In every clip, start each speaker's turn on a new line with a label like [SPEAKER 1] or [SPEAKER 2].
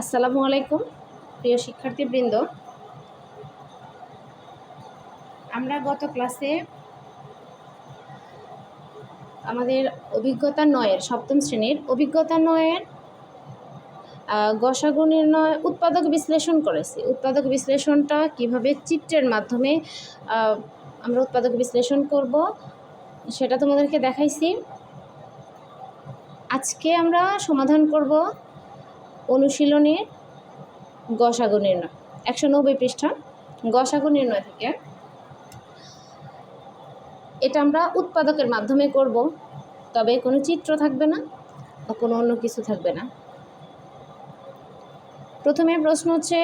[SPEAKER 1] আসসালামু আলাইকুম, প্রিয় শিক্ষার্থীবৃন্দ। আমরা গত ক্লাসে আমাদের অভিজ্ঞতা নয়ের, সপ্তম শ্রেণির অভিজ্ঞতা নয়ের গসাগু নির্ণয় উৎপাদক বিশ্লেষণ করেছি। উৎপাদক বিশ্লেষণটা কীভাবে চিত্রের মাধ্যমে আমরা উৎপাদক বিশ্লেষণ করব, সেটা তোমাদেরকে দেখাইছি। আজকে আমরা সমাধান করব অনুশীলনের গসাগু নির্ণয়। একশো নব্বই পৃষ্ঠা গসাগু নির্ণয় থেকে। এটা আমরা উৎপাদকের মাধ্যমে করব, তবে কোনো চিত্র থাকবে না বা কোনো অন্য কিছু থাকবে না। প্রথমে প্রশ্ন হচ্ছে,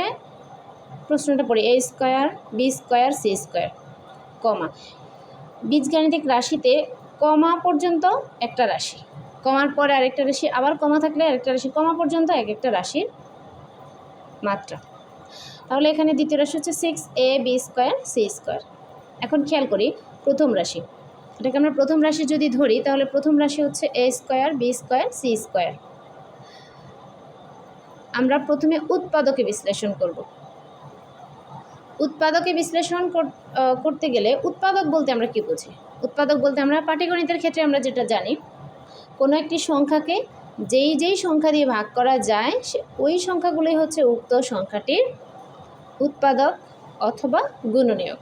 [SPEAKER 1] প্রশ্নটা পড়ি A square B square C square comma বীজগাণিতিক রাশিতে কমা পর্যন্ত একটা রাশি। কমার পরে আরেকটা রাশি, আবার কমা থাকলে আরেকটা রাশি, কমা পর্যন্ত এক একটা রাশির মাত্রা। তাহলে এখানে দ্বিতীয় রাশি হচ্ছে six A B square C square এখন খেয়াল করি, প্রথম রাশি। এটাকে আমরা প্রথম রাশি যদি ধরি, তাহলে প্রথম রাশি হচ্ছে A square B square C square আমরা প্রথমে উৎপাদকে বিশ্লেষণ করব। উৎপাদকে বিশ্লেষণ কর- করতে গেলে উৎপাদক বলতে আমরা কি বুঝি? উৎপাদক বলতে আমরা পাটিগণিতের ক্ষেত্রে আমরা যেটা জানি কোনো একটি সংখ্যাকে যেই যেই সংখ্যা দিয়ে ভাগ করা যায়, সে ওই সংখ্যাগুলোই হচ্ছে উক্ত সংখ্যাটির উৎপাদক অথবা গুণনীয়ক।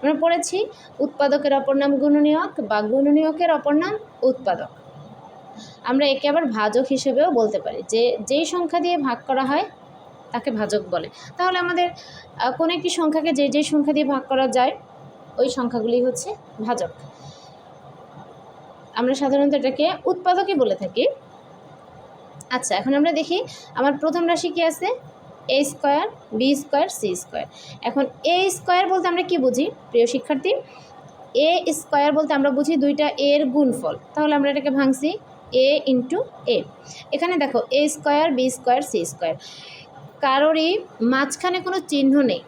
[SPEAKER 1] আমরা পড়েছি উৎপাদকের অপর নাম গুণনীয়ক বা গুণনীয়কের অপর নাম উৎপাদক। আমরা একে আবার ভাজক হিসেবেও বলতে পারি। যে যেই সংখ্যা দিয়ে ভাগ করা হয়, তাকে ভাজক বলে। তাহলে আমাদের কোনো একটি সংখ্যাকে যে যেই সংখ্যা দিয়ে ভাগ করা যায়, ওই সংখ্যাগুলি হচ্ছে ভাজক। আমরা সাধারণত এটাকে উৎপাদকই বলে থাকি। আচ্ছা এখন আমরা দেখি আমার প্রথম রাশি কি আছে? A square B square C square এখন এ স্কোয়ার বলতে আমরা কি বুঝি? প্রিয় শিক্ষার্থী এ স্কোয়ার বলতে আমরা বুঝি দুইটা এর গুণফল। তাহলে আমরা এটাকে ভাঙছি এ ইন্টু এ এখানে দেখো A square B square C square কারোরই মাঝখানে কোনো চিহ্ন নেই।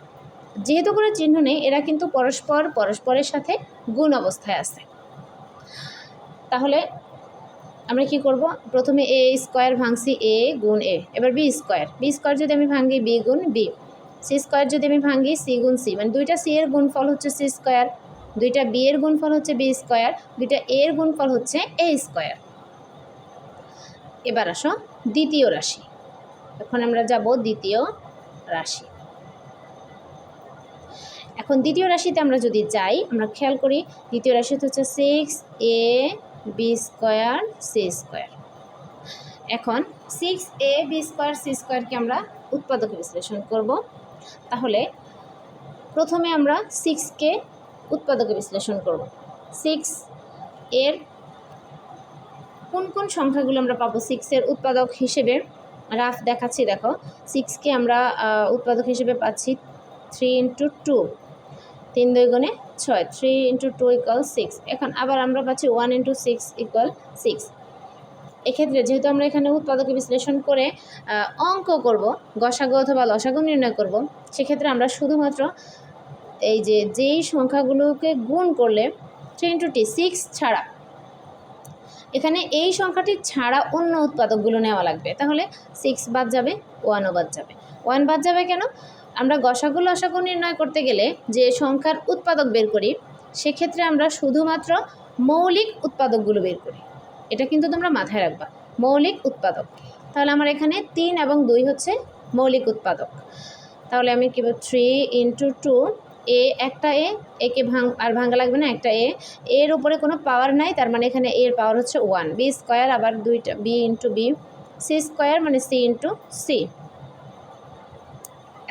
[SPEAKER 1] যেহেতু কোনো চিহ্ন নেই, এরা কিন্তু পরস্পর, পরস্পরের সাথে গুণ অবস্থায় আছে। তাহলে আমরা কি করব? প্রথমে এ স্কোয়ার ভাঙছি এ গুণ এ। এবার বি স্কোয়ার। বি স্কোয়ার যদি আমি ভাঙি বি গুণ বি। সি স্কোয়ার যদি আমি ভাঙি সি গুণ সি। মানে দুইটা সি এর গুণফল হচ্ছে সি স্কোয়ার, দুইটা বি এর গুণফল হচ্ছে বি স্কোয়ার, দুইটা এ এর গুণফল হচ্ছে এ স্কোয়ার। এবার আসো দ্বিতীয় রাশি। এখন আমরা যাব দ্বিতীয় রাশি। এখন দ্বিতীয় রাশিতে আমরা যদি যাই, আমরা খেয়াল করি, দ্বিতীয় রাশিতে হচ্ছে six A B square C square এখন six A B square C স্কোয়ারকে আমরা উৎপাদকে বিশ্লেষণ করব। তাহলে প্রথমে আমরা সিক্সকে উৎপাদকে বিশ্লেষণ করব। সিক্স এর কোন কোন সংখ্যাগুলো আমরা পাবো? সিক্সের উৎপাদক হিসেবে রাফ দেখাচ্ছি, দেখো। সিক্সকে আমরা উৎপাদক হিসেবে পাচ্ছি থ্রি ইন্টু টু তিন দুই গুণে ছয় three into two equal six এখন আবার আমরা পাচ্ছি one into six equal six এক্ষেত্রে যেহেতু আমরা এখানে উৎপাদকে বিশ্লেষণ করে অঙ্ক করব, গসাগু অথবা লসাগু নির্ণয় করব, সেক্ষেত্রে আমরা শুধুমাত্র এই যে, যেই সংখ্যাগুলোকে গুণ করলে থ্রি ইন্টু টি সিক্স ছাড়া, এখানে এই সংখ্যাটি ছাড়া অন্য উৎপাদকগুলো নেওয়া লাগবে। তাহলে সিক্স বাদ যাবে ওয়ানও বাদ যাবে। ওয়ান বাদ যাবে কেন? আমরা গসাগু লসাগু নির্ণয় করতে গেলে যে সংখ্যার উৎপাদক বের করি, সেক্ষেত্রে আমরা শুধুমাত্র মৌলিক উৎপাদকগুলো বের করি। এটা কিন্তু তোমরা মাথায় রাখবা। মৌলিক উৎপাদক। তাহলে আমার এখানে তিন এবং দুই হচ্ছে মৌলিক উৎপাদক। তাহলে আমি কী কি থ্রি ইন্টু টু এ একটা এ একে ভাঙ, আর ভাঙা লাগবে না একটা এ এর উপরে কোনো পাওয়ার নাই, তার মানে এখানে এর পাওয়ার হচ্ছে ওয়ান বি স্কোয়ার আবার দুইটা B into B C square মানে সি ইন্টু সি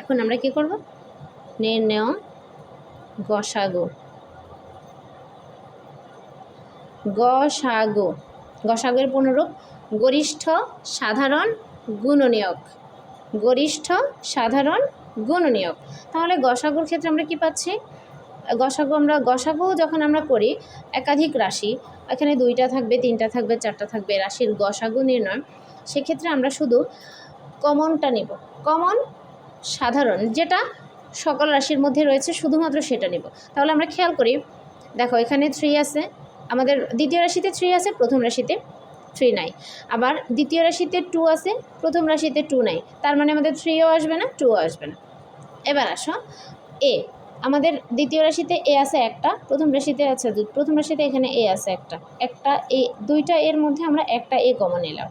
[SPEAKER 1] এখন আমরা কি করব? নির্ণয় গসাগো। গসাগো। গসাগুর পুনরূপ গরিষ্ঠ সাধারণ গুণনীয়ক। গরিষ্ঠ সাধারণ গুণনীয়ক। তাহলে গসাগুর ক্ষেত্রে আমরা কি পাচ্ছি? গসাগু আমরা, গসাগু যখন আমরা করি, একাধিক রাশি, এখানে দুইটা থাকবে, তিনটা থাকবে, চারটা থাকবে, রাশির গসাগু নির্ণয়, সেক্ষেত্রে আমরা শুধু কমনটা নেব। কমন সাধারণ, যেটা সকল রাশির মধ্যে রয়েছে, শুধুমাত্র সেটা নেব। তাহলে আমরা খেয়াল করি, দেখো এখানে থ্রি আছে, আমাদের দ্বিতীয় রাশিতে থ্রি আছে, প্রথম রাশিতে থ্রি নাই। আবার দ্বিতীয় রাশিতে টু আছে, প্রথম রাশিতে টু নাই, তার মানে আমাদের থ্রিও আসবে না টুও আসবে না। এবার আসো এ আমাদের দ্বিতীয় রাশিতে এ আছে একটা, প্রথম রাশিতে আছে দু- প্রথম রাশিতে এখানে এ আছে একটা একটা এ দুইটা এর মধ্যে আমরা একটা এ কমন নিলাম।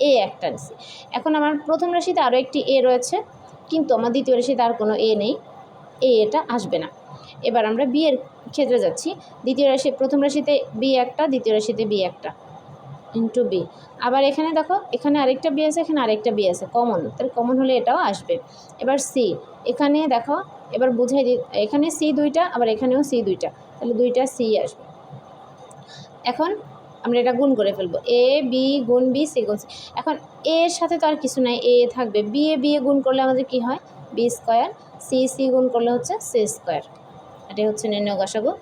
[SPEAKER 1] এ একটা নিছি। এখন আমার প্রথম রাশিতে আরও একটি এ রয়েছে কিন্তু আমার দ্বিতীয় রাশিতে আর কোনো এ নেই, এ এটা আসবে না। এবার আমরা বিয়ের ক্ষেত্রে যাচ্ছি, দ্বিতীয় রাশি, প্রথম রাশিতে বি একটা, দ্বিতীয় রাশিতে বি একটা ইন্টু বি আবার এখানে দেখো, এখানে আরেকটা বি আছে, এখানে আরেকটা বি আছে কমন তাহলে কমন হলে এটাও আসবে। এবার সি এখানে দেখো, এবার বুঝাই দি, এখানে সি দুইটা, আবার এখানেও সি দুইটা, তাহলে দুইটা সি আসবে। এখন আমরা এটা গুণ করে ফেলব। এ, বি গুণ বি, সি গুণ সি। এখন এ এর সাথে তো আর কিছু নাই, এ থাকবে। বি এ বি এ গুণ করলে আমাদের কি হয়? B square. সি সি গুণ করলে হচ্ছে সি স্কোয়ার। এটাই হচ্ছে নির্ণয় গসাগু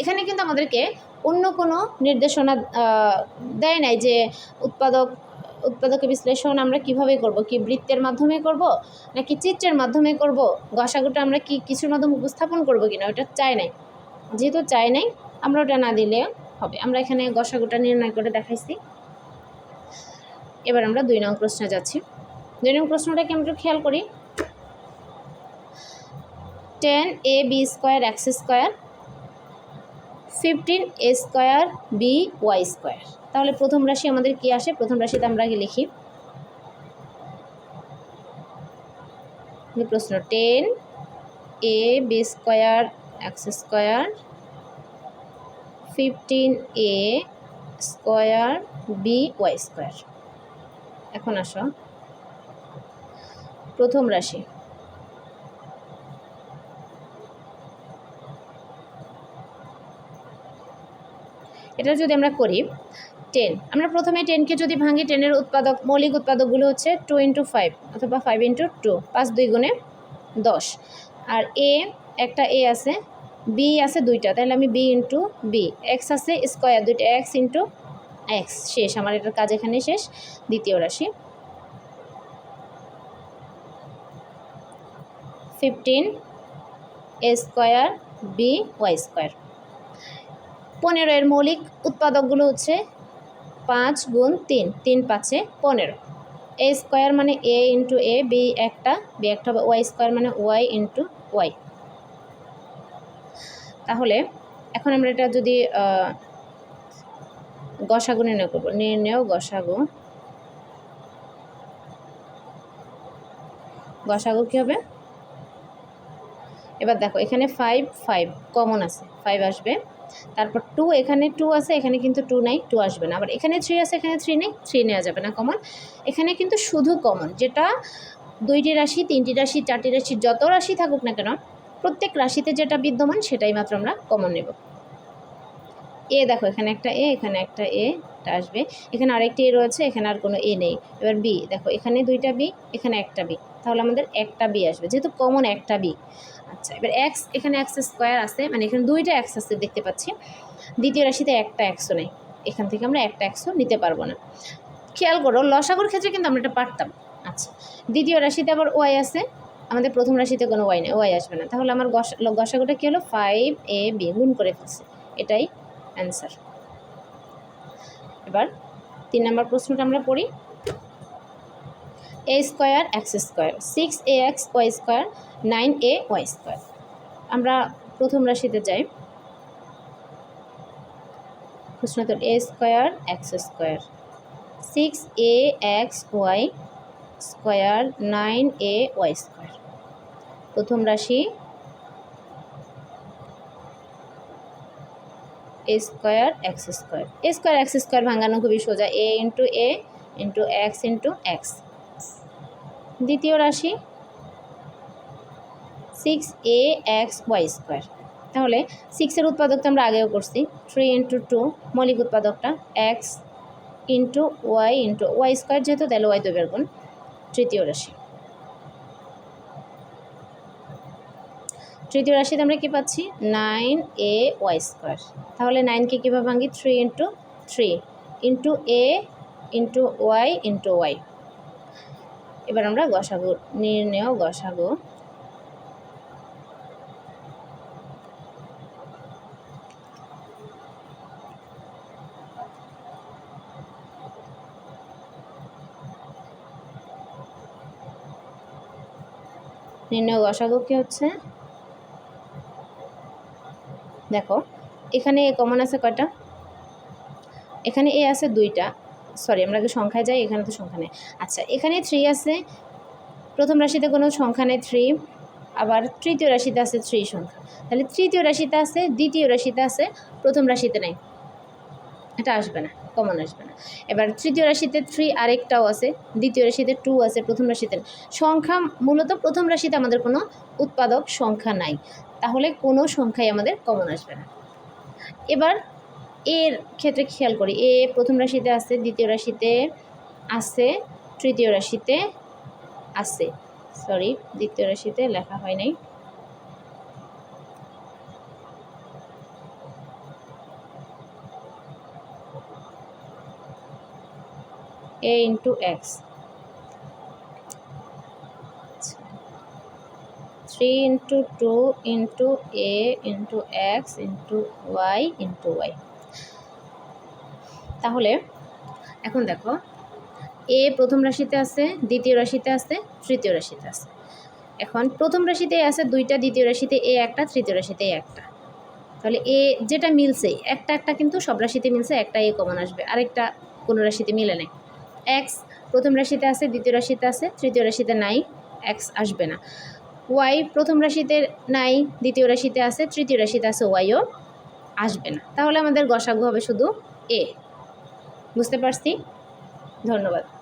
[SPEAKER 1] এখানে কিন্তু আমাদেরকে অন্য কোনো নির্দেশনা দেয় নাই যে উৎপাদক উৎপাদকের বিশ্লেষণ আমরা কীভাবে করব? কি বৃত্তের মাধ্যমে করব? নাকি চিত্রের মাধ্যমে করব? গসাগুটা আমরা কি কিছুর মাধ্যমে উপস্থাপন করব কিনা? ওটা চাই নাই। যেহেতু চাই নাই, আমরা ওটা না দিলে হবে। আমরা এখানে গসাগুটা নির্ণয় করে দেখাইছি। এবার আমরা দুই নং প্রশ্নে যাচ্ছি। দুই নং প্রশ্নটাকে আমরা একটু খেয়াল করি। Ten A B square X square, fifteen A square B Y square. তাহলে প্রথম রাশি আমাদের কি আসে? প্রথম রাশিতে আমরা আগে লিখি। প্রশ্ন, ten A B square X square fifteen A square B Y square. এখন আসো। প্রথম রাশি। এটা যদি আমরা করি, টেন। আমরা প্রথমে টেনকে যদি ভাঙি, টেনের উৎপাদক, মৌলিক উৎপাদকগুলো হচ্ছে টু ইন্টু ফাইভ অথবা ফাইভ ইন্টু টু, পাঁচ দুই গুণে দশ। আর এ, একটা এ আছে বি আছে দুইটা, তাহলে আমি বি ইন্টু বি এক্স আছে স্কোয়ার দুইটা এক্স ইন্টু এক্স শেষ, আমার এটার কাজ এখানে শেষ, দ্বিতীয় রাশি। Fifteen A square B Y square পনেরো এর মৌলিক উৎপাদকগুলো হচ্ছে পাঁচ গুণ তিন তিন পাঁচে পনেরো। এ স্কোয়ার মানে এ ইন্টু এ বি একটা বি একটা ওয়াই স্কোয়ার মানে ওয়াই ইন্টু ওয়াই তাহলে এখন আমরা এটা যদি গসাগু নির্ণয় করব। নির্ণয় গসাগু। গসাগু কী হবে? এবার দেখো, এখানে ফাইভ ফাইভ কমন আছে। ফাইভ আসবে। তারপর টু এখানে টু আছে, এখানে কিন্তু টু নাই টু আসবে না। আবার এখানে থ্রি আছে, এখানে থ্রি নেই থ্রি নেওয়া যাবে না কমন এখানে কিন্তু শুধু কমন যেটা দুইটি রাশি, তিনটি রাশি, চারটি রাশি, যত রাশি থাকুক না কেন প্রত্যেক রাশিতে যেটা বিদ্যমান সেটাই মাত্র আমরা কমন নেব। এ দেখো, এখানে একটা এ, এখানে একটা এ আসবে। এখানে আরেকটি এ রয়েছে, এখানে আর কোনো এ নেই। এবার বি, দেখো, এখানে দুইটা বি, এখানে একটা বি। তাহলে আমাদের একটা বি আসবে, যেহেতু কমন একটা বি। আচ্ছা এবার এক্স এখানে এক্স স্কোয়ার আছে মানে এখানে দুইটা এক্স আছে দেখতে পাচ্ছি। দ্বিতীয় রাশিতে একটা একশো নেই। এখান থেকে আমরা একটা একশো নিতে পারব না। খেয়াল করো, লসাগুর ক্ষেত্রে কিন্তু আমরা এটা পারতাম। আচ্ছা দ্বিতীয় রাশিতে আবার ওয়াই আছে। আমাদের প্রথম রাশিতে কোনো ওয়াই নেই ওয়াই আসবে না। তাহলে আমার গস, গসাগুটা কী হলো? ফাইভ এ বি গুণ করে ফেলছে। এটাই অ্যান্সার এবার তিন নম্বর প্রশ্নটা আমরা পড়ি। A square X square six A X Y square nine A Y square আমরা প্রথম রাশিতে যাই। প্রশ্ন তো A square X square six A X Y square nine A Y square. প্রথম রাশি A square X square. A square X square ভাঙানো খুবই সোজা। A into A into X into X. দ্বিতীয় রাশি six A X Y square. তাহলে সিক্সের উৎপাদক তো আমরা আগেও করছি। থ্রি ইন্টু টু মৌলিক উৎপাদকটা X into Y into Y square যেহেতু, তাহলে ওয়াই তো বের গুণ তৃতীয় রাশি। তৃতীয় রাশিতে আমরা কী পাচ্ছি? Nine A Y square. তাহলে নাইনকে কীভাবে ভাঙি? Three into three into A into Y into Y. এবার আমরা গসাগু, নির্ণয় গসাগু নির্ণয় গসাগু কি হচ্ছে? দেখো, এখানে এ কমন আছে কয়টা? এখানে এ আছে দুইটা। সরি আমরা আগে সংখ্যায় যাই, এখানে তো সংখ্যা নেই। আচ্ছা এখানে থ্রি আছে। প্রথম রাশিতে কোনো সংখ্যা নেই থ্রি আবার তৃতীয় রাশিতে আছে থ্রি সংখ্যা। তাহলে তৃতীয় রাশিতে আছে, দ্বিতীয় রাশিতে আছে, প্রথম রাশিতে নেই। এটা আসবে না। কমন আসবে না। এবার তৃতীয় রাশিতে থ্রি আরেকটাও আছে, দ্বিতীয় রাশিতে টু আছে, প্রথম রাশিতে সংখ্যা, মূলত প্রথম রাশিতে আমাদের কোনো উৎপাদক সংখ্যা নাই। তাহলে কোনো সংখ্যাই আমাদের কমন আসবে না। এবার এর ক্ষেত্রে খেয়াল করি, এ প্রথম রাশিতে আছে, দ্বিতীয় রাশিতে আছে, তৃতীয় রাশিতে আছে। সরি দ্বিতীয় রাশিতে লেখা হয় নাই। A into X three into two into A into X into Y into Y তাহলে, এখন দেখো এ প্রথম রাশিতে আছে, দ্বিতীয় রাশিতে আছে, তৃতীয় রাশিতে আছে। এখন প্রথম রাশিতে আছে দুইটা, দ্বিতীয় রাশিতে এ একটা, তৃতীয় রাশিতে এ একটা। তাহলে এ যেটা মিলছে, একটা একটা কিন্তু সব রাশিতে মিলছে, একটা এ কমন আসবে, আরেকটা কোনো রাশিতে মিলে নেই। এক্স প্রথম রাশিতে আছে, দ্বিতীয় রাশিতে আছে, তৃতীয় রাশিতে নাই এক্স আসবে না। ওয়াই প্রথম রাশিতে নাই, দ্বিতীয় রাশিতে আছে, তৃতীয় রাশিতে আছে ওয়াইও আসবে না। তাহলে আমাদের গসাগু হবে শুধু এ বুঝতে পারছি? ধন্যবাদ।